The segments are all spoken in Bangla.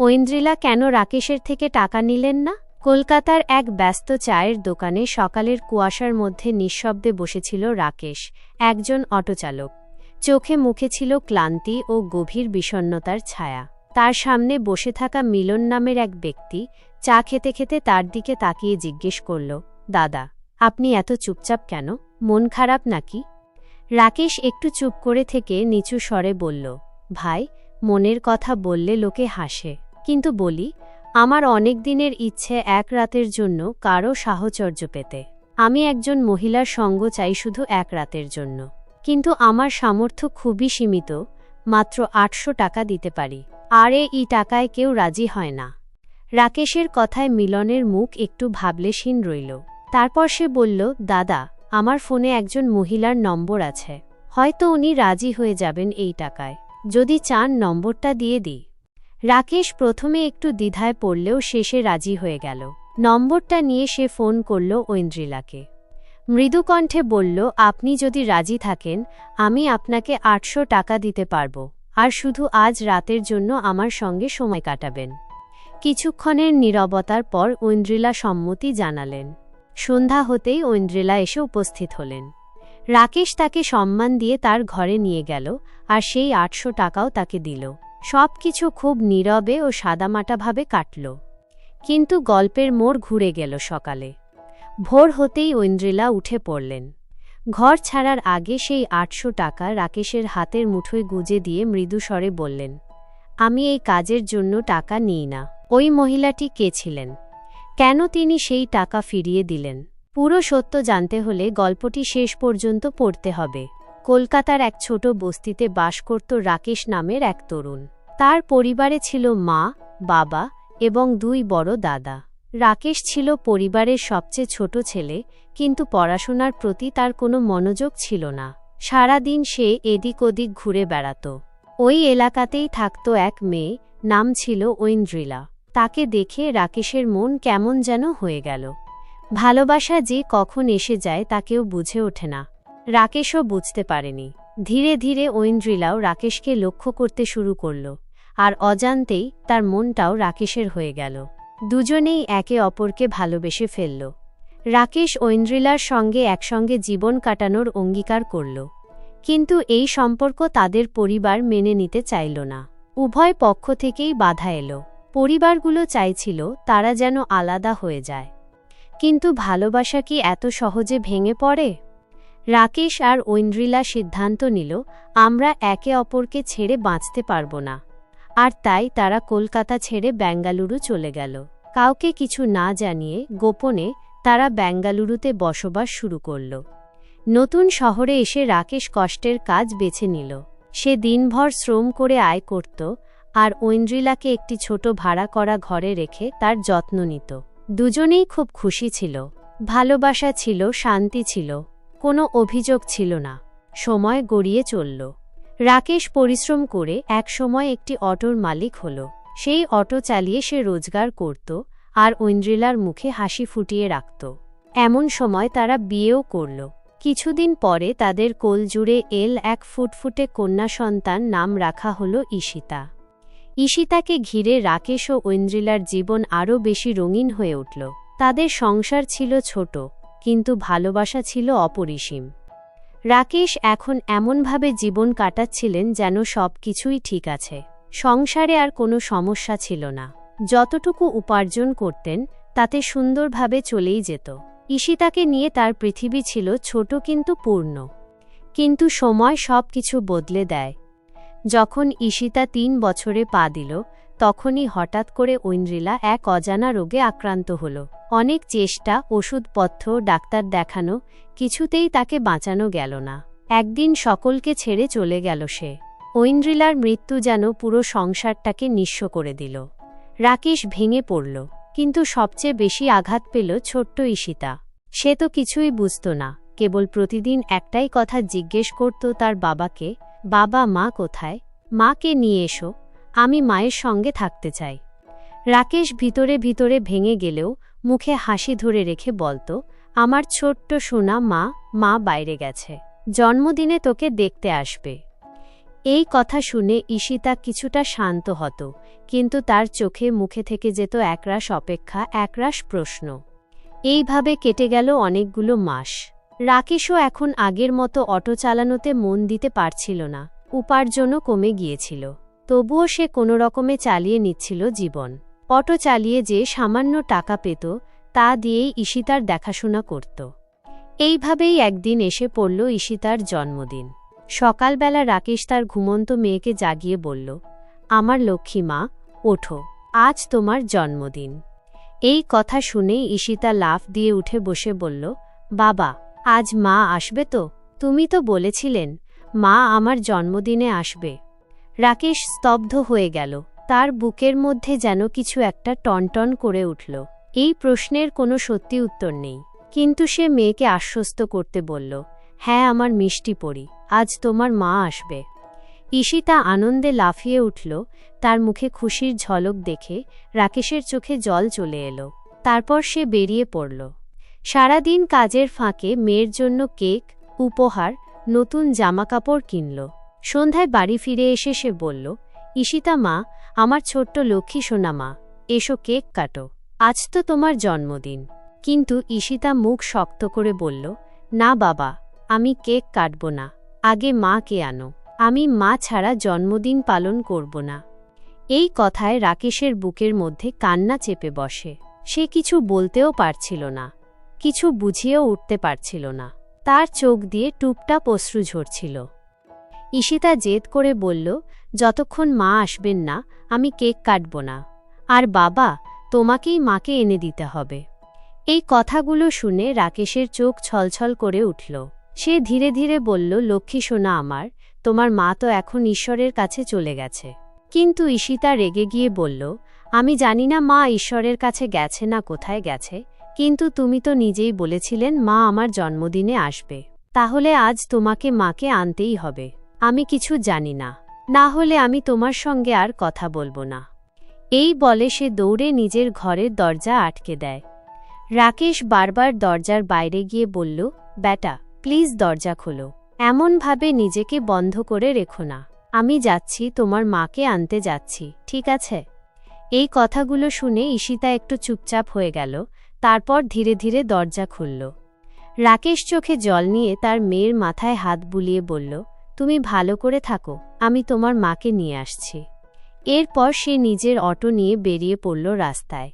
ঐন্দ্রিলা কেন রাকেশের থেকে টাকা নিলেন না? কলকাতার এক ব্যস্ত চায়ের দোকানে সকালের কুয়াশার মধ্যে নিঃশব্দে বসেছিল রাকেশ, একজন অটোচালক। চোখে মুখে ছিল ক্লান্তি ও গভীর বিষণ্নতার ছায়া। তার সামনে বসে থাকা মিলন নামের এক ব্যক্তি চা খেতে খেতে তার দিকে তাকিয়ে জিজ্ঞেস করল, দাদা, আপনি এত চুপচাপ কেন? মন খারাপ নাকি? রাকেশ একটু চুপ করে থেকে নিচু স্বরে বলল, ভাই মনের কথা বললে লোকে হাসে। কিন্তু বলি, আমার অনেক দিনের ইচ্ছে এক রাতের জন্য কারও সাহচর্য পেতে। আমি একজন মহিলার সঙ্গ চাই শুধু এক রাতের জন্য। কিন্তু আমার সামর্থ্য খুবই সীমিত, মাত্র আটশো টাকা দিতে পারি। আর এই টাকায় কেউ রাজি হয় না। রাকেশের কথায় মিলনের মুখ একটু ভাবলেশীন রইল। তারপর সে বলল, দাদা, আমার ফোনে একজন মহিলার নম্বর আছে। হয়তো উনি রাজি হয়ে যাবেন এই টাকায়। যদি চান নম্বরটা দিয়ে দিই। রাকেশ প্রথমে একটু দ্বিধায় পড়লেও শেষে রাজি হয়ে গেল। নম্বরটা নিয়ে সে ফোন করল ঐন্দ্রিলাকে। মৃদুকণ্ঠে বলল, আপনি যদি রাজি থাকেন, আমি আপনাকে আটশো টাকা দিতে পারব। আর শুধু আজ রাতের জন্য আমার সঙ্গে সময় কাটাবেন। কিছুক্ষণের নীরবতার পর ঐন্দ্রিলা সম্মতি জানালেন। সন্ধ্যা হতেই ঐন্দ্রিলা এসে উপস্থিত হলেন। রাকেশ তাকে সম্মান দিয়ে তার ঘরে নিয়ে গেল, আর সেই আটশো টাকাও তাকে দিল। সব কিছু খুব নীরবে ও সাদামাটাভাবে কাটল। কিন্তু গল্পের মোড় ঘুরে গেল সকালে। ভোর হতেই ঐন্দ্রিলা উঠে পড়লেন। ঘর ছাড়ার আগে সেই আটশো টাকা রাকেশের হাতের মুঠোয় গুজে দিয়ে মৃদুস্বরে বললেন, আমি এই কাজের জন্য টাকা নিই না। ওই মহিলাটি কে ছিলেন? কেন তিনি সেই টাকা ফিরিয়ে দিলেন? পুরো সত্য জানতে হলে গল্পটি শেষ পর্যন্ত পড়তে হবে। কলকাতার এক ছোট বস্তিতে বাস করত রাকেশ নামের এক তরুণ। তার পরিবারে ছিল মা, বাবা এবং দুই বড় দাদা। রাকেশ ছিল পরিবারের সবচেয়ে ছোট ছেলে, কিন্তু পড়াশোনার প্রতি তার কোনো মনোযোগ ছিল না। সারাদিন সে এদিক ওদিক ঘুরে বেড়াত। ওই এলাকাতেই থাকত এক মেয়ে, নাম ছিল ঐন্দ্রিলা। তাকে দেখে রাকেশের মন কেমন যেন হয়ে গেল। ভালোবাসা যে কখন এসে যায় তা কেউ বুঝে ওঠে না। রাকেশও বুঝতে পারেনি। ধীরে ধীরে ঐন্দ্রিলাও রাকেশকে লক্ষ্য করতে শুরু করল। আর অজান্তেই তার মনটাও রাকেশের হয়ে গেল। দুজনেই একে অপরকে ভালোবেসে ফেলল। রাকেশ ঐন্দ্রিলার সঙ্গে একসঙ্গে জীবন কাটানোর অঙ্গীকার করল। কিন্তু এই সম্পর্ক তাদের পরিবার মেনে নিতে চাইল না। উভয় পক্ষ থেকেই বাধা এলো। পরিবারগুলো চাইছিল তারা যেন আলাদা হয়ে যায়। কিন্তু ভালোবাসা কি এত সহজে ভেঙে পড়ে? রাকেশ আর ঐন্দ্রিলা সিদ্ধান্ত নিল, আমরা একে অপরকে ছেড়ে বাঁচতে পারব না। আর তাই তারা কলকাতা ছেড়ে বেঙ্গালুরু চলে গেল। কাউকে কিছু না জানিয়ে গোপনে তারা বেঙ্গালুরুতে বসবাস শুরু করল। নতুন শহরে এসে রাকেশ কষ্টের কাজ বেছে নিল। সে দিনভর শ্রম করে আয় করত আর ঐন্দ্রিলাকে একটি ছোট ভাড়া করা ঘরে রেখে তার যত্ন নিত। দুজনেই খুব খুশি ছিল, ভালোবাসা ছিল, শান্তি ছিল, কোনো অভিযোগ ছিল না। সময় গড়িয়ে চলল। রাকেশ পরিশ্রম করে এক সময় একটি অটোর মালিক হল। সেই অটো চালিয়ে সে রোজগার করত আর ঐন্দ্রিলার মুখে হাসি ফুটিয়ে রাখত। এমন সময় তারা বিয়েও করল। কিছুদিন পরে তাদের কোল জুড়ে এল এক ফুটফুটে কন্যা সন্তান নাম রাখা হল ঈশিতা। ঈশিতাকে ঘিরে রাকেশ ও ঐন্দ্রিলার জীবন আরও বেশি রঙিন হয়ে উঠল। তাদের সংসার ছিল ছোট, কিন্তু ভালোবাসা ছিল অপরিসীম। রাকেশ এখন এমনভাবে জীবন কাটাচ্ছিলেন যেন সব কিছুই ঠিক আছে। সংসারে আর কোনো সমস্যা ছিল না। যতটুকু উপার্জন করতেন, তাতে সুন্দরভাবে চলেই যেত। ঈশিতাকে নিয়ে তার পৃথিবী ছিল ছোট কিন্তু পূর্ণ। কিন্তু সময় সব কিছু বদলে দেয়। যখন ঈশিতা তিন বছরে পা দিল, তখনই হঠাৎ করে ঐন্দ্রিলা এক অজানা রোগে আক্রান্ত হল। অনেক চেষ্টা ওষুধপথ্য ডাক্তার দেখানো, কিছুতেই তাকে বাঁচানো গেল না। একদিন সকলকে ছেড়ে চলে গেল সে। ঐন্দ্রিলার মৃত্যু যেন পুরো সংসারটাকে নিঃস্ব করে দিল। রাকেশ ভেঙে পড়ল, কিন্তু সবচেয়ে বেশি আঘাত পেল ছোট্ট ঈশিতা। সে তো কিছুই বুঝত না, কেবল প্রতিদিন একটাই কথা জিজ্ঞেস করত তার বাবাকে বাবা, মা কোথায়? মাকে নিয়ে এসো, আমি মায়ের সঙ্গে থাকতে চাই। রাকেশ ভিতরে ভিতরে ভেঙে গেলেও মুখে হাসি ধরে রেখে বলতো, আমার ছোট্ট সোনা, মা মা বাইরে গেছে। জন্মদিনে তোকে দেখতে আসবে এই কথা শুনে ঈশিতা কিছুটা শান্ত হতো, কিন্তু তার চোখে মুখে থেকে যেত একরাশ অপেক্ষা, একরাশ প্রশ্ন। এইভাবে কেটে গেল অনেকগুলো মাস। রাকেশও এখন আগের মতো অটো চালানোতে মন দিতে পারছিল না। উপার্জনও কমে গিয়েছিল। তবুও সে কোনো রকমে চালিয়ে নিচ্ছিল জীবন। অটো চালিয়ে যে সামান্য টাকা পেত, তা দিয়েই ঈশিতার দেখাশোনা করত। এইভাবেই একদিন এসে পড়ল ঈশিতার জন্মদিন। সকালবেলা রাকেশ তার ঘুমন্ত মেয়েকে জাগিয়ে বলল, আমার লক্ষ্মী মা, ওঠো, আজ তোমার জন্মদিন। এই কথা শুনেই ঈশিতা লাফ দিয়ে উঠে বসে বলল, বাবা আজ মা আসবে তো? তুমি তো বলেছিলেন, মা আমার জন্মদিনে আসবে। রাকেশ স্তব্ধ হয়ে গেল। তার বুকের মধ্যে যেন কিছু একটা টনটন করে উঠল। এই প্রশ্নের কোনো সত্যি উত্তর নেই। কিন্তু সে মেয়েকে আশ্বস্ত করতে বলল হ্যাঁ আমার মিষ্টি পড়ি আজ তোমার মা আসবে। ঈশিতা আনন্দে লাফিয়ে উঠল, তার মুখে খুশির ঝলক দেখে রাকেশের চোখে জল চলে এলো। তারপর সে বেরিয়ে পড়ল। সারাদিন কাজের ফাঁকে মেয়ের জন্য কেক, উপহার, নতুন জামাকাপড় কিনল। সন্ধ্যায় বাড়ি ফিরে এসে সে বলল, ঈশিতা মা, আমার ছোট্ট লক্ষ্মী সোনা মা, এসো কেক কাটো। আজ তো তোমার জন্মদিন। কিন্তু ঈশিতা মুখ শক্ত করে বলল, না বাবা, আমি কেক কাটব না, আগে মা কে আনো। আমি মা ছাড়া জন্মদিন পালন করব না। এই কথায় রাকেশের বুকের মধ্যে কান্না চেপে বসে। সে কিছু বলতেও পারছিল না। কিছু বুঝিয়েও উঠতে পারছিল না। তার চোখ দিয়ে টুপটাপ অশ্রু ঝরছিল। ঈশিতা জেদ করে বলল, যতক্ষণ মা আসবেন না, আমি কেক কাটব না। আর বাবা, তোমাকেই মাকে এনে দিতে হবে। এই কথাগুলো শুনে রাকেশের চোখ ছলছল করে উঠল। সে ধীরে ধীরে বলল, লক্ষ্মী সোনা আমার, তোমার মা তো এখন ঈশ্বরের কাছে চলে গেছে। কিন্তু ঈশিতা রেগে গিয়ে বলল, আমি জানি না মা ঈশ্বরের কাছে গেছে না কোথায় গেছে কিন্তু তুমি তো নিজেই বলেছিলেন, মা আমার জন্মদিনে আসবে। তাহলে আজ তোমাকে মাকে আনতেই হবে। আমি কিছু জানি না। না হলে আমি তোমার সঙ্গে আর কথা বলব না। এই বলে সে দৌড়ে নিজের ঘরের দরজা আটকে দেয়। রাকেশ বারবার দরজার বাইরে গিয়ে বলল, ব্যাটা, প্লিজ দরজা খোলো। এমনভাবে নিজেকে বন্ধ করে রেখো না। আমি যাচ্ছি, তোমার মাকে আনতে যাচ্ছি, ঠিক আছে? এই কথাগুলো শুনে ঈশিতা একটু চুপচাপ হয়ে গেল। তারপর ধীরে ধীরে দরজা খুলল। রাকেশ চোখে জল নিয়ে তার মেয়ের মাথায় হাত বুলিয়ে বলল, তুমি ভালো করে থাকো, আমি তোমার মাকে নিয়ে আসছি। এরপর সে নিজের অটো নিয়ে বেরিয়ে পড়ল রাস্তায়।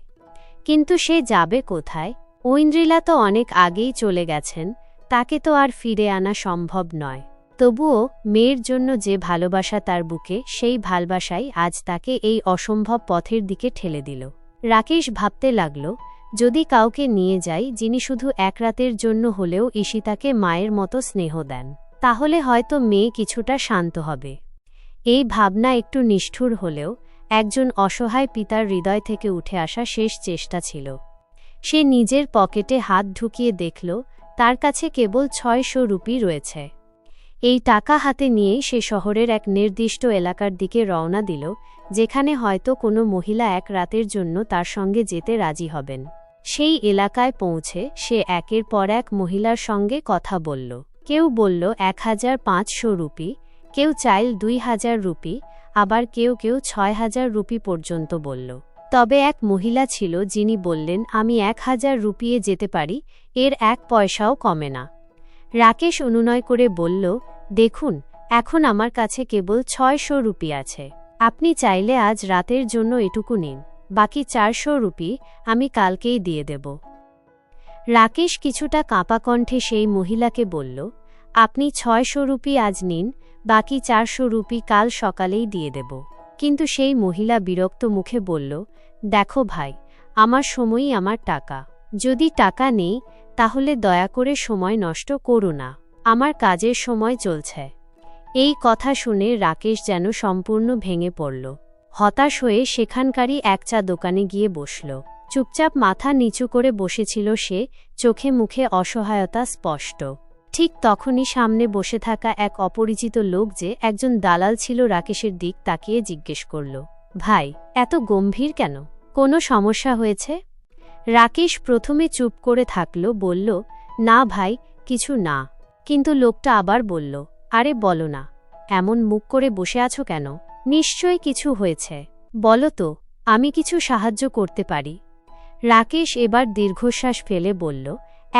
কিন্তু সে যাবে কোথায়? ঐন্দ্রিলা তো অনেক আগেই চলে গেছেন, তাকে তো আর ফিরে আনা সম্ভব নয়। তবুও মেয়ের জন্য যে ভালোবাসা তার বুকে, সেই ভালবাসাই আজ তাকে এই অসম্ভব পথের দিকে ঠেলে দিল। রাকেশ ভাবতে লাগল যদি কাউকে নিয়ে যাই, যিনি শুধু এক রাতের জন্য হলেও ঈশিতাকে মায়ের মতো স্নেহ দেন, তাহলে হয়তো মেয়ে কিছুটা শান্ত হবে। এই ভাবনা একটু নিষ্ঠুর হলেও একজন অসহায় পিতার হৃদয় থেকে উঠে আসা শেষ চেষ্টা ছিল। সে নিজের পকেটে হাত ঢুকিয়ে দেখল, তার কাছে কেবল ছয়শো রুপি রয়েছে। এই টাকা হাতে নিয়েই সে শহরের এক নির্দিষ্ট এলাকার দিকে রওনা দিল, যেখানে হয়তো কোনো মহিলা এক রাতের জন্য তার সঙ্গে যেতে রাজি হবেন। সেই এলাকায় পৌঁছে সে একের পর এক মহিলার সঙ্গে কথা বলল। কেউ বলল, এক হাজার পাঁচশো রুপি। কেউ চাইল, দুই হাজার রুপি। আবার কেউ কেউ, ছয় হাজার রুপি পর্যন্ত বলল। তবে এক মহিলা ছিল যিনি বললেন, আমি এক হাজার রুপিয়ে যেতে পারি, এর এক পয়সাও কমে না। রাকেশ অনুনয় করে বলল দেখুন, এখন আমার কাছে কেবল ছয়শো রুপি আছে। আপনি চাইলে আজ রাতের জন্য এটুকু নিন। বাকি চারশো রুপি আমি কালকেই দিয়ে দেব। রাকেশ কিছুটা কাঁপা কণ্ঠে সেই মহিলাকে বলল, আপনি ছয়শো রুপি আজ নিন, বাকি চারশো রুপি কাল সকালেই দিয়ে দেব। কিন্তু সেই মহিলা বিরক্ত মুখে বলল, দেখো ভাই, আমার সময়ই আমার টাকা। যদি টাকা নেই, তাহলে দয়া করে সময় নষ্ট করো না। আমার কাজের সময় চলছে। এই কথা শুনে রাকেশ যেন সম্পূর্ণ ভেঙে পড়ল। হতাশ হয়ে সেখানকারই এক চা দোকানে গিয়ে বসল। চুপচাপ মাথা নিচু করে বসেছিল সে, চোখে মুখে অসহায়তা স্পষ্ট। ঠিক তখনই সামনে বসে থাকা এক অপরিচিত লোক যে একজন দালাল ছিল রাকেশের দিক তাকিয়ে জিজ্ঞেস করল, ভাই, এত গম্ভীর কেন? কোনো সমস্যা হয়েছে? রাকেশ প্রথমে চুপ করে থাকল, বলল, না ভাই, কিছু না। কিন্তু লোকটা আবার বলল, আরে বলো না, এমন মুখ করে বসে আছো কেন? নিশ্চয়ই কিছু হয়েছে। বলো তো, আমি কিছু সাহায্য করতে পারি? রাকেশ এবার দীর্ঘশ্বাস ফেলে বলল,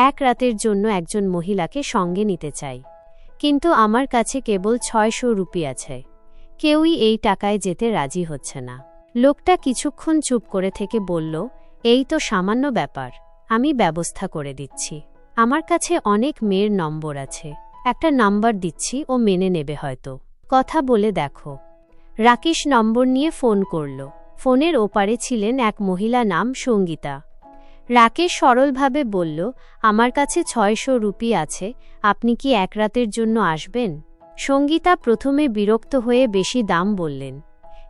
এক রাতের জন্য একজন মহিলাকে সঙ্গে নিতে চাই। কিন্তু আমার কাছে কেবল ছয়শো রুপি আছে। কেউই এই টাকায় যেতে রাজি হচ্ছে না। লোকটা কিছুক্ষণ চুপ করে থেকে বলল, এই তো সামান্য ব্যাপার, আমি ব্যবস্থা করে দিচ্ছি। আমার কাছে অনেক মেয়ের নম্বর আছে। একটা নাম্বার দিচ্ছি ও মেনে নেবে হয়তো। কথা বলে দেখো। রাকেশ নম্বর নিয়ে ফোন করল। ফোনের ওপারে ছিলেন এক মহিলা নাম সঙ্গীতা। রাকেশ সরলভাবে বলল, আমার কাছে ছয়শো রুপি আছে, আপনি কি এক রাতের জন্য আসবেন? সঙ্গীতা প্রথমে বিরক্ত হয়ে বেশি দাম বললেন।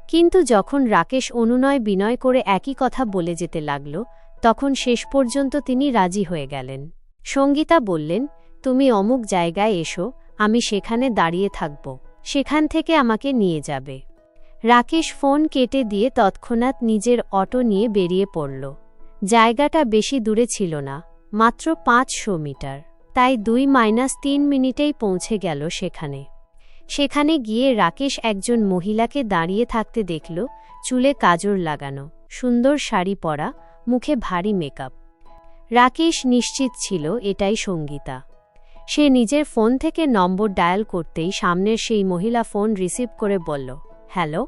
কিন্তু যখন রাকেশ অনুনয় বিনয় করে একই কথা বলে যেতে লাগল, তখন শেষ পর্যন্ত তিনি রাজি হয়ে গেলেন। সঙ্গীতা বললেন, তুমি অমুক জায়গায় এসো, আমি সেখানে দাঁড়িয়ে থাকব। সেখান থেকে আমাকে নিয়ে যাবে। রাকেশ ফোন কেটে দিয়ে তৎক্ষণাৎ নিজের অটো নিয়ে বেরিয়ে পড়ল। জায়গাটা বেশি দূরে ছিল না, মাত্র পাঁচশো মিটার। তাই দুই মাইনাস তিন মিনিটেই পৌঁছে গেল সেখানে। সেখানে গিয়ে রাকেশ একজন মহিলাকে দাঁড়িয়ে থাকতে দেখল, চুলে কাজর লাগানো, সুন্দর শাড়ি পরা, মুখে ভারী মেকআপ। রাকেশ নিশ্চিত ছিল এটাই সঙ্গীতা। সে নিজের ফোন থেকে নম্বর ডায়াল করতেই সামনের সেই মহিলা ফোন রিসিভ করে বলল, হ্যালো?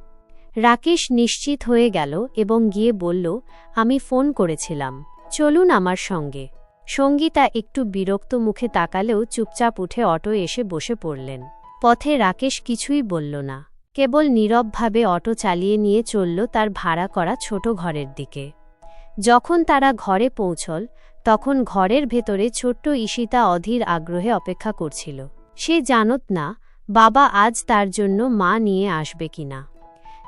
রাকেশ নিশ্চিত হয়ে গেল এবং গিয়ে বলল, আমি ফোন করেছিলাম, চলুন আমার সঙ্গে। সঙ্গীতা একটু বিরক্ত মুখে তাকালেও চুপচাপ উঠে অটো এসে বসে পড়লেন। পথে রাকেশ কিছুই বলল না, কেবল নীরবভাবে অটো চালিয়ে নিয়ে চলল তার ভাড়া করা ছোট ঘরের দিকে। যখন তারা ঘরে পৌঁছল তখন ঘরের ভেতরে ছোট্ট ঈশিতা অধীর আগ্রহে অপেক্ষা করছিল। সে জানত না, বাবা আজ তার জন্য মা নিয়ে আসবে কিনা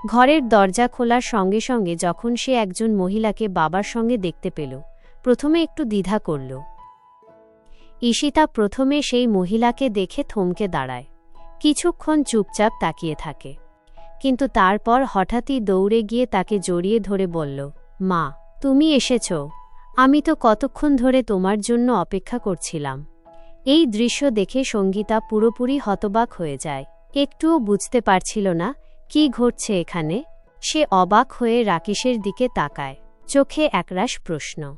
ঘরের দরজা খোলার সঙ্গে সঙ্গে যখন সে একজন মহিলাকে বাবার সঙ্গে দেখতে পেল, প্রথমে একটু দ্বিধা করল। ঈশিতা প্রথমে সেই মহিলাকে দেখে থমকে দাঁড়ায়। কিছুক্ষণ চুপচাপ তাকিয়ে থাকে। কিন্তু তারপর হঠাৎই দৌড়ে গিয়ে তাকে জড়িয়ে ধরে বলল, মা, তুমি এসেছ। আমি তো কতক্ষণ ধরে তোমার জন্য অপেক্ষা করছিলাম। এই দৃশ্য দেখে সঙ্গীতা পুরোপুরি হতবাক হয়ে যায়। একটুও বুঝতে পারছিল না, কি ঘটছে এখানে। সে অবাক হয়ে রাকেশের দিকে তাকায়। চোখে একরাশ প্রশ্ন।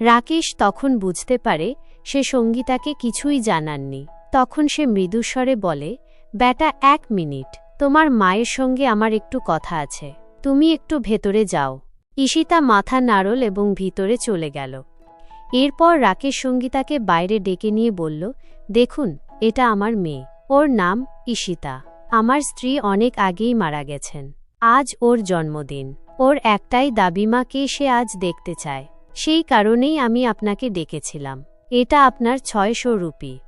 রাকেশ তখন বুঝতে পারে, সে সঙ্গীতাকে কিছুই জানাননি। তখন সে মৃদুস্বরে বলে, ব্যাটা, এক মিনিট। তোমার মায়ের সঙ্গে আমার একটু কথা আছে। তুমি একটু ভেতরে যাও। ঈশিতা মাথা নাড়ল এবং ভিতরে চলে গেল। এরপর রাকেশ সঙ্গীতাকে বাইরে ডেকে নিয়ে বলল, দেখুন, এটা আমার মেয়ে। ওর নাম ঈশিতা। আমার স্ত্রী অনেক আগেই মারা গেছেন। আজ ওর জন্মদিন। ওর একটাই দাবিমাকে সে আজ দেখতে চায়। সেই কারণেই আমি আপনাকে ডেকেছিলাম। এটা আপনার ছয়শো রুপি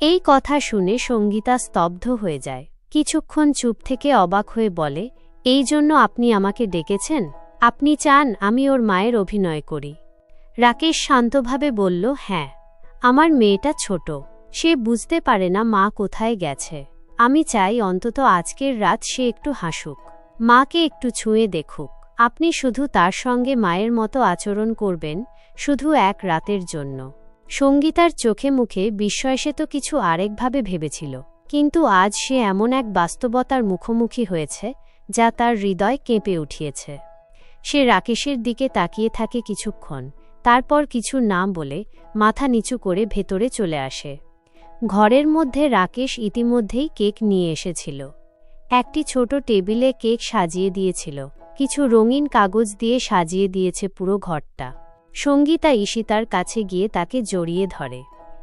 এই কথা শুনে সঙ্গীতা স্তব্ধ হয়ে যায়। কিছুক্ষণ চুপ থেকে অবাক হয়ে বলে, এই জন্য আপনি আমাকে ডেকেছেন? আপনি চান আমি ওর মায়ের অভিনয় করি। রাকেশ শান্তভাবে বলল হ্যাঁ আমার মেয়েটা ছোট। সে বুঝতে পারে না মা কোথায় গেছে। আমি চাই অন্তত আজকের রাত সে একটু হাসুক। মাকে একটু ছুঁয়ে দেখুক। আপনি শুধু তার সঙ্গে মায়ের মতো আচরণ করবেন, শুধু এক রাতের জন্য। সঙ্গীতার চোখে মুখে বিস্ময় সে তো কিছু আরেকভাবে ভেবেছিল। কিন্তু আজ সে এমন এক বাস্তবতার মুখোমুখি হয়েছে, যা তার হৃদয় কেঁপে উঠিয়েছে। সে রাকেশের দিকে তাকিয়ে থাকে কিছুক্ষণ, তারপর কিছু না বলে মাথা নিচু করে ভেতরে চলে আসে। ঘরের মধ্যে রাকেশ ইতিমধ্যেই কেক নিয়ে এসেছিল। একটি ছোট টেবিলে কেক সাজিয়ে দিয়েছিল, কিছু রঙিন কাগজ দিয়ে সাজিয়ে দিয়েছে পুরো ঘরটা। সঙ্গীতা ঈশিতার কাছে গিয়ে তাকে জড়িয়ে ধরে।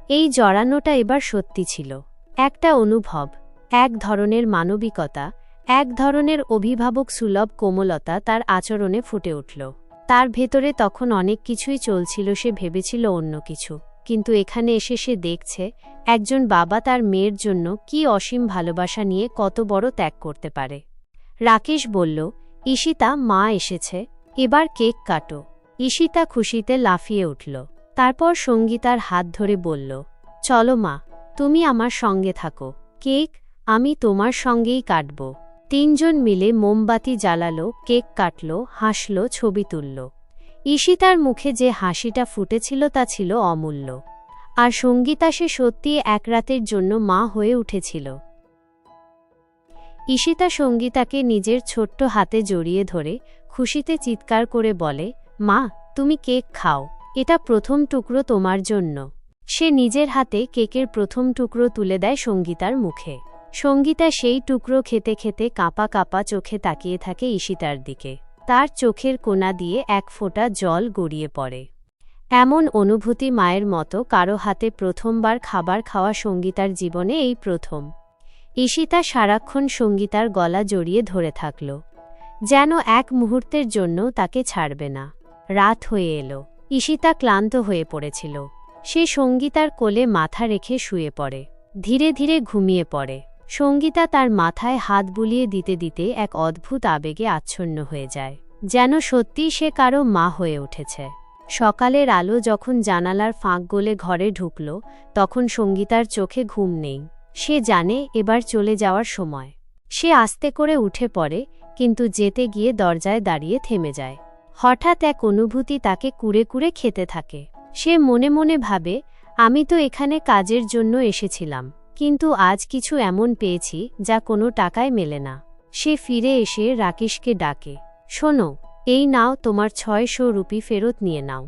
এই জড়ানোটা এবার সত্যি ছিল। একটা অনুভব, এক ধরনের মানবিকতা এক ধরনের অভিভাবক সুলভ কোমলতা তার আচরণে ফুটে উঠল। তার ভেতরে তখন অনেক কিছুই চলছিল, সে ভেবেছিল অন্য কিছু। কিন্তু এখানে এসে সে দেখছে, একজন বাবা তার মেয়ের জন্য কি অসীম ভালোবাসা নিয়ে কত বড় ত্যাগ করতে পারে। রাকেশ বলল, ঈশিতা, মা এসেছে, এবার কেক কাটো। ঈশিতা খুশিতে লাফিয়ে উঠল। তারপর সঙ্গীতার হাত ধরে বলল, চলো মা, তুমি আমার সঙ্গে থাকো। কেক আমি তোমার সঙ্গেই কাটব। তিনজন মিলে মোমবাতি জ্বালালো, কেক কাটল, হাসল, ছবি তুলল। ঈশিতার মুখে যে হাসিটা ফুটেছিল তা ছিল অমূল্য। আর সঙ্গীতা সে সত্যি এক রাতের জন্য মা হয়ে উঠেছিল। ঈশিতা সঙ্গীতাকে নিজের ছোট্ট হাতে জড়িয়ে ধরে খুশিতে চিৎকার করে বলে, মা, তুমি কেক খাও। এটা প্রথম টুকরো তোমার জন্য। সে নিজের হাতে কেকের প্রথম টুকরো তুলে দেয় সঙ্গীতার মুখে। সঙ্গীতা সেই টুকরো খেতে খেতে কাঁপা কাঁপা চোখে তাকিয়ে থাকে ঈশিতার দিকে। তার চোখের কোনা দিয়ে এক ফোঁটা জল গড়িয়ে পড়ে। এমন অনুভূতি মায়ের মতো কারও হাতে প্রথমবার খাবার খাওয়া সঙ্গীতার জীবনে এই প্রথম। ঈশিতা সারাক্ষণ সঙ্গীতার গলা জড়িয়ে ধরে থাকল। যেন এক মুহূর্তের জন্য তাকে ছাড়বে না। রাত হয়ে এলো। ঈশিতা ক্লান্ত হয়ে পড়েছিল। সে সঙ্গীতার কোলে মাথা রেখে শুয়ে পড়ে। ধীরে ধীরে ঘুমিয়ে পড়ে। সঙ্গীতা তার মাথায় হাত বুলিয়ে দিতে দিতে এক অদ্ভুত আবেগে আচ্ছন্ন হয়ে যায়। যেন সত্যিই সে কারও মা হয়ে উঠেছে। সকালের আলো যখন জানালার ফাঁক গলে ঘরে ঢুকল, তখন সঙ্গীতার চোখে ঘুম নেই। সে জানে এবার চলে যাওয়ার সময়। সে আস্তে করে উঠে পড়ে, কিন্তু যেতে গিয়ে দরজায় দাঁড়িয়ে থেমে যায়। হঠাৎ এক অনুভূতি তাকে কুড়ে কুড়ে খেতে থাকে। সে মনে মনে ভাবে, আমি তো এখানে কাজের জন্য এসেছিলাম। কিন্তু আজ কিছু এমন পেয়েছি যা কোনো টাকায় মেলে না। সে ফিরে এসে রাকেশকে ডাকে, শোনো, এই নাও তোমার ছয়শো রুপি ফেরত নিয়ে নাও।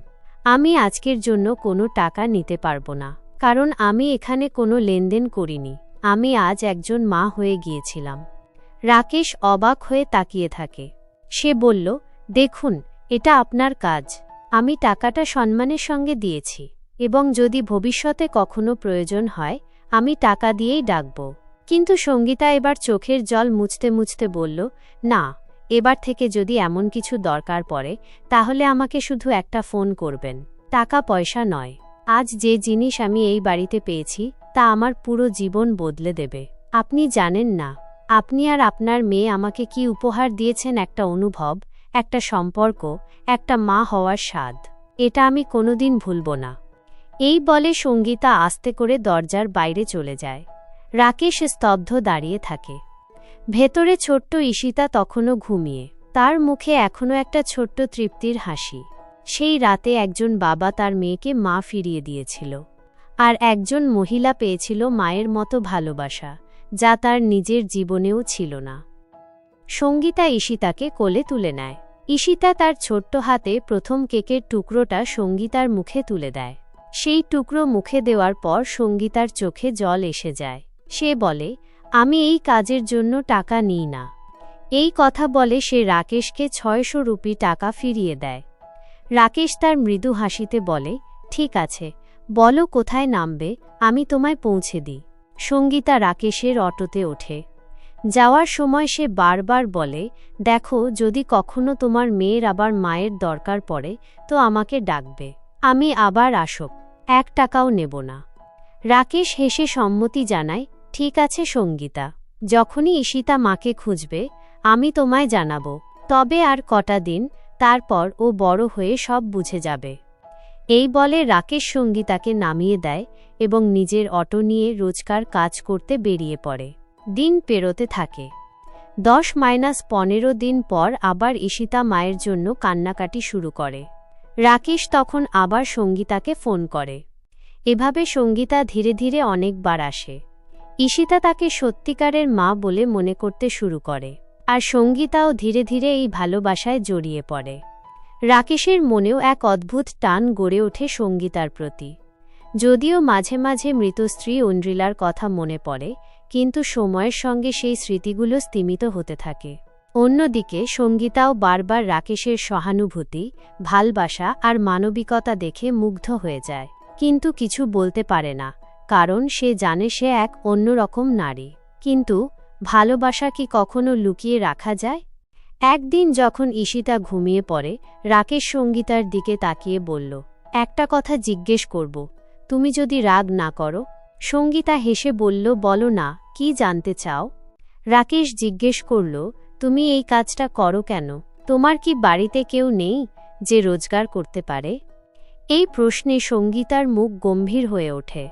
আমি আজকের জন্য কোনো টাকা নিতে পারব না, কারণ আমি এখানে কোনো লেনদেন করিনি। আমি আজ একজন মা হয়ে গিয়েছিলাম রাকেশ অবাক হয়ে তাকিয়ে থাকে। সে বলল, দেখুন, এটা আপনার কাজ। আমি টাকাটা সম্মানের সঙ্গে দিয়েছি এবং যদি ভবিষ্যতে কখনো প্রয়োজন হয় আমি টাকা দিয়েই ডাকব। কিন্তু সঙ্গীতা এবার চোখের জল মুছতে মুছতে বলল, না, এবার থেকে যদি এমন কিছু দরকার পড়ে, তাহলে আমাকে শুধু একটা ফোন করবেন। টাকা পয়সা নয়। আজ যে জিনিস আমি এই বাড়িতে পেয়েছি, তা আমার পুরো জীবন বদলে দেবে। আপনি জানেন না, আপনি আর আপনার মেয়ে আমাকে কি উপহার দিয়েছেন একটা অনুভব, একটা সম্পর্ক, একটা মা হওয়ার স্বাদ। এটা আমি কোনোদিন ভুলব না। এই বলে সঙ্গীতা আস্তে করে দরজার বাইরে চলে যায়। রাকেশ স্তব্ধ দাঁড়িয়ে থাকে। ভেতরে ছোট্ট ঈশিতা তখনও ঘুমিয়ে। তার মুখে এখনও একটা ছোট্ট তৃপ্তির হাসি। সেই রাতে একজন বাবা তার মেয়েকে মা ফিরিয়ে দিয়েছিল। আর একজন মহিলা পেয়েছিল মায়ের মতো ভালোবাসা, যা তার নিজের জীবনেও ছিল না। সঙ্গীতা ঈশিতাকে কোলে তুলে নেয়। ঈশিতা তার ছোট্ট হাতে প্রথম কেকের টুকরোটা সঙ্গীতার মুখে তুলে দেয়। সেই টুকরো মুখে দেওয়ার পর সঙ্গীতার চোখে জল এসে যায়। সে বলে, আমি এই কাজের জন্য টাকা নিই না। এই কথা বলে সে রাকেশকে ছয়শো রুপি টাকা ফিরিয়ে দেয়। রাকেশ তার মৃদু হাসিতে বলে, ঠিক আছে, বলো কোথায় নামবে, আমি তোমায় পৌঁছে দিই। সঙ্গীতা রাকেশের অটোতে ওঠে। যাওয়ার সময় সে বারবার বলে, দেখো, যদি কখনো তোমার মেয়ের আবার মায়ের দরকার পড়ে, তো আমাকে ডাকবে। আমি আবার আসব। এক টাকাও নেব না। রাকেশ হেসে সম্মতি জানায়, ঠিক আছে সঙ্গীতা, যখনই ঈশিতা মাকে খুঁজবে, আমি তোমায় জানাব। তবে আর কটা দিন, তারপর ও বড় হয়ে সব বুঝে যাবে। এই বলে রাকেশ সঙ্গীতাকে নামিয়ে দেয় এবং নিজের অটো নিয়ে রোজকার কাজ করতে বেরিয়ে পড়ে। দিন পেরোতে থাকে। দশ মাইনাস পনেরো দিন পর আবার ঈশিতা মায়ের জন্য কান্নাকাটি শুরু করে। রাকেশ তখন আবার সঙ্গীতাকে ফোন করে। এভাবে সঙ্গীতা ধীরে ধীরে অনেকবার আসে। ঈশিতা তাকে সত্যিকারের মা বলে মনে করতে শুরু করে, আর সঙ্গীতাও ধীরে ধীরে এই ভালোবাসায় জড়িয়ে পড়ে। রাকেশের মনেও এক অদ্ভুত টান গড়ে ওঠে সঙ্গীতার প্রতি। যদিও মাঝে মাঝে মৃত স্ত্রী ঐন্দ্রিলার কথা মনে পড়ে, কিন্তু সময়ের সঙ্গে সেই স্মৃতিগুলো স্তিমিত হতে থাকে। অন্যদিকে সঙ্গীতাও বারবার রাকেশের সহানুভূতি, ভালবাসা আর মানবিকতা দেখে মুগ্ধ হয়ে যায়। কিন্তু কিছু বলতে পারে না, কারণ সে জানে সে এক অন্যরকম নারী। কিন্তু ভালোবাসা কি কখনো লুকিয়ে রাখা যায়? একদিন যখন ঈশিতা ঘুমিয়ে পড়ে, রাকেশ সঙ্গীতার দিকে তাকিয়ে বলল, একটা কথা জিজ্ঞেস করব, তুমি যদি রাগ না করো? সঙ্গীতা হেসে বলল, বলো না, কি জানতে চাও? রাকেশ জিজ্ঞেস করল তুমি এই কাজটা করো কেন? তোমার কি বাড়িতে কেউ নেই যে রোজগার করতে পারে? এই প্রশ্নে সঙ্গীতার মুখ গম্ভীর হয়ে ওঠে।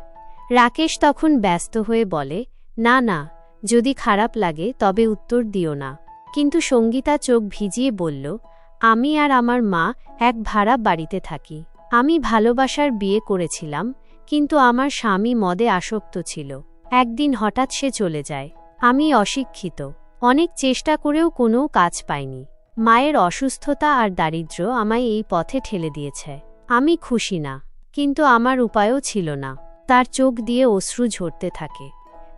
রাকেশ তখন ব্যস্ত হয়ে বলে, না না, যদি খারাপ লাগে তবে উত্তর দিও না। কিন্তু সঙ্গীতা চোখ ভিজিয়ে বলল, আমি আর আমার মা এক ভাড়া বাড়িতে থাকি। আমি ভালোবাসার বিয়ে করেছিলাম, কিন্তু আমার স্বামী মদে আসক্ত ছিল। একদিন হঠাৎ সে চলে যায়। আমি অশিক্ষিত। অনেক চেষ্টা করেও কোনো কাজ পাইনি। মায়ের অসুস্থতা আর দারিদ্র্য আমায় এই পথে ঠেলে দিয়েছে। আমি খুশি না, কিন্তু আমার উপায়ও ছিল না। তার চোখ দিয়ে অশ্রু ঝরতে থাকে।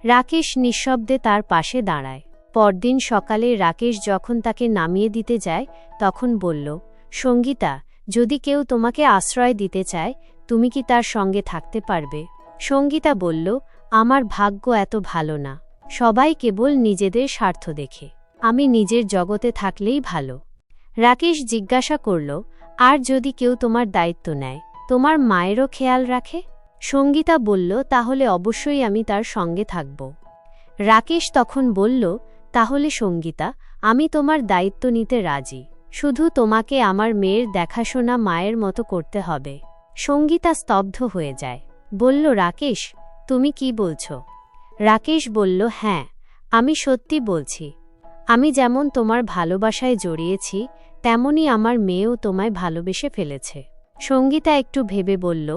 রাকেশ নিঃশব্দে তার পাশে দাঁড়ায়। পরদিন সকালে রাকেশ যখন তাকে নামিয়ে দিতে যায়, তখন বলল, সঙ্গীতা, যদি কেউ তোমাকে আশ্রয় দিতে চায়, তুমি কি তার সঙ্গে থাকতে পারবে? সঙ্গীতা বলল, আমার ভাগ্য এত ভালো না। সবাই কেবল নিজেদের স্বার্থ দেখে। আমি নিজের জগতে থাকলেই ভালো। রাকেশ জিজ্ঞাসা করল, আর যদি কেউ তোমার দায়িত্ব নেয়, তোমার মায়েরও খেয়াল রাখে? সঙ্গীতা বলল, তাহলে অবশ্যই আমি তার সঙ্গে থাকব। রাকেশ তখন বলল, তাহলে সঙ্গীতা, আমি তোমার দায়িত্ব নিতে রাজি। শুধু তোমাকে আমার মেয়ের দেখাশোনা মায়ের মতো করতে হবে। সঙ্গীতা স্তব্ধ হয়ে যায়। বলল, রাকেশ, তুমি কি বলছ? রাকেশ বলল হ্যাঁ আমি সত্যি বলছি। আমি যেমন তোমার ভালোবাসায় জড়িয়েছি, তেমনি আমার মেয়েও তোমায় ভালোবেসে ফেলেছে। সঙ্গীতা একটু ভেবে বলল,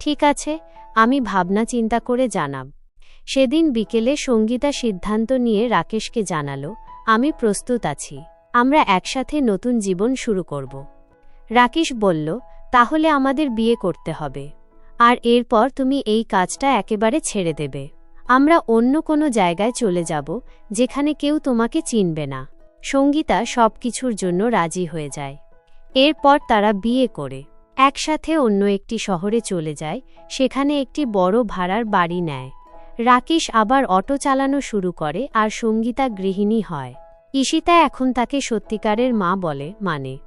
ঠিক আছে, আমি ভাবনা চিন্তা করে জানাব। সেদিন বিকেলে সঙ্গীতা সিদ্ধান্ত নিয়ে রাকেশকে জানালো, আমি প্রস্তুত আছি, আমরা একসাথে নতুন জীবন শুরু করব। রাকেশ বলল, তাহলে আমাদের বিয়ে করতে হবে, আর এরপর তুমি এই কাজটা একেবারে ছেড়ে দেবে। আমরা অন্য কোনো জায়গায় চলে যাব, যেখানে কেউ তোমাকে চিনবে না। সঙ্গীতা সব কিছুর জন্য রাজি হয়ে যায়। এরপর তারা বিয়ে করে। একসাথে অন্য একটি শহরে চলে যায়, সেখানে একটি বড় ভাড়ার বাড়ি নেয়। রাকেশ আবার অটো চালানো শুরু করে আর সঙ্গীতা গৃহিণী হয়। ঈশিতা এখন তাকে সত্যিকারের মা বলে মানে।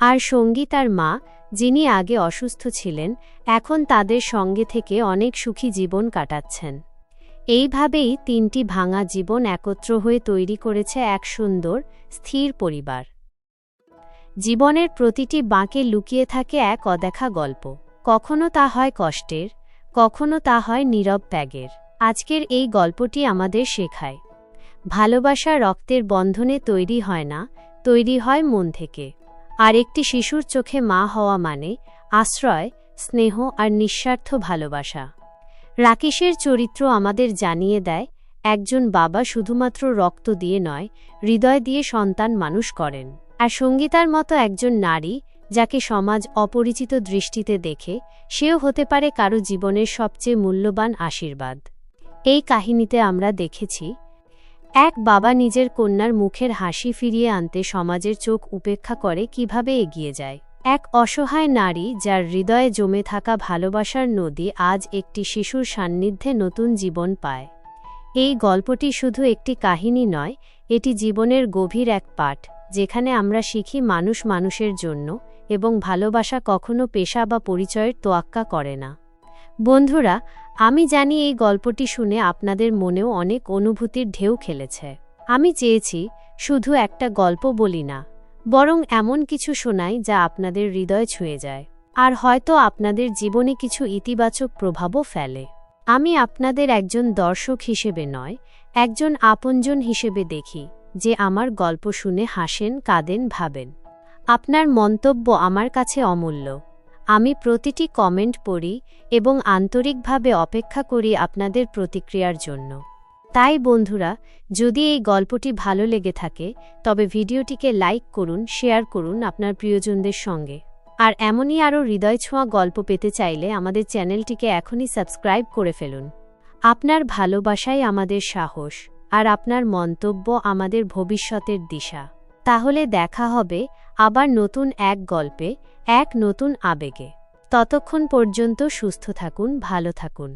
আর সঙ্গীতার মা, যিনি আগে অসুস্থ ছিলেন, এখন তাদের সঙ্গে থেকে অনেক সুখী জীবন কাটাচ্ছেন। এইভাবেই তিনটি ভাঙা জীবন একত্র হয়ে তৈরি করেছে এক সুন্দর, স্থির পরিবার। জীবনের প্রতিটি বাঁকে লুকিয়ে থাকে এক অদেখা গল্প। কখনো তা হয় কষ্টের, কখনো তা হয় নীরব ত্যাগের। আজকের এই গল্পটি আমাদের শেখায়। ভালোবাসা রক্তের বন্ধনে তৈরি হয় না, তৈরি হয় মন থেকে। আর একটি শিশুর চোখে মা হওয়া মানে আশ্রয়, স্নেহ আর নিঃস্বার্থ ভালোবাসা। রাকেশের চরিত্র আমাদের জানিয়ে দেয়, একজন বাবা শুধুমাত্র রক্ত দিয়ে নয়, হৃদয় দিয়ে সন্তান মানুষ করেন। আর সঙ্গীতার মতো একজন নারী, যাকে সমাজ অপরিচিত দৃষ্টিতে দেখে, সেও হতে পারে কারও জীবনের সবচেয়ে মূল্যবান আশীর্বাদ। এই কাহিনীতে আমরা দেখেছি, এক বাবা নিজের কন্যার মুখের হাসি ফিরিয়ে আনতে সমাজের চোখ উপেক্ষা করে কীভাবে এগিয়ে যায়। এক অসহায় নারী যার হৃদয়ে জমে থাকা ভালোবাসার নদী আজ একটি শিশুর সান্নিধ্যে নতুন জীবন পায়। এই গল্পটি শুধু একটি কাহিনী নয়, এটি জীবনের গভীর এক পাঠ, যেখানে আমরা শিখি মানুষ মানুষের জন্য এবং ভালোবাসা কখনো পেশা বা পরিচয়ের তোয়াক্কা করে না। বন্ধুরা, আমি জানি এই গল্পটি শুনে আপনাদের মনেও অনেক অনুভূতির ঢেউ খেলেছে। আমি চেয়েছি, শুধু একটা গল্প বলি না। বরং এমন কিছু শোনাই যা আপনাদের হৃদয় ছুঁয়ে যায়, আর হয়তো আপনাদের জীবনে কিছু ইতিবাচক প্রভাবও ফেলে। আমি আপনাদের একজন দর্শক হিসেবে নয়, একজন আপনজন হিসেবে দেখি, যে আমার গল্প শুনে হাসেন, কাঁদেন, ভাবেন। আপনার মন্তব্য আমার কাছে অমূল্য। আমি প্রতিটি কমেন্ট পড়ি এবং আন্তরিকভাবে অপেক্ষা করি আপনাদের প্রতিক্রিয়ার জন্য। তাই বন্ধুরা, যদি এই গল্পটি ভালো লেগে থাকে, তবে ভিডিওটিকে লাইক করুন, শেয়ার করুন আপনার প্রিয়জনদের সঙ্গে। আর এমনই আরও হৃদয় ছোঁয়া গল্প পেতে চাইলে আমাদের চ্যানেলটিকে এখনই সাবস্ক্রাইব করে ফেলুন। আপনার ভালোবাসাই আমাদের সাহস, আর আপনার মন্তব্য আমাদের ভবিষ্যতের দিশা। তাহলে দেখা হবে আবার নতুন এক গল্পে, এক নতুন আবেগে। ততক্ষণ পর্যন্ত সুস্থ থাকুন, ভালো থাকুন।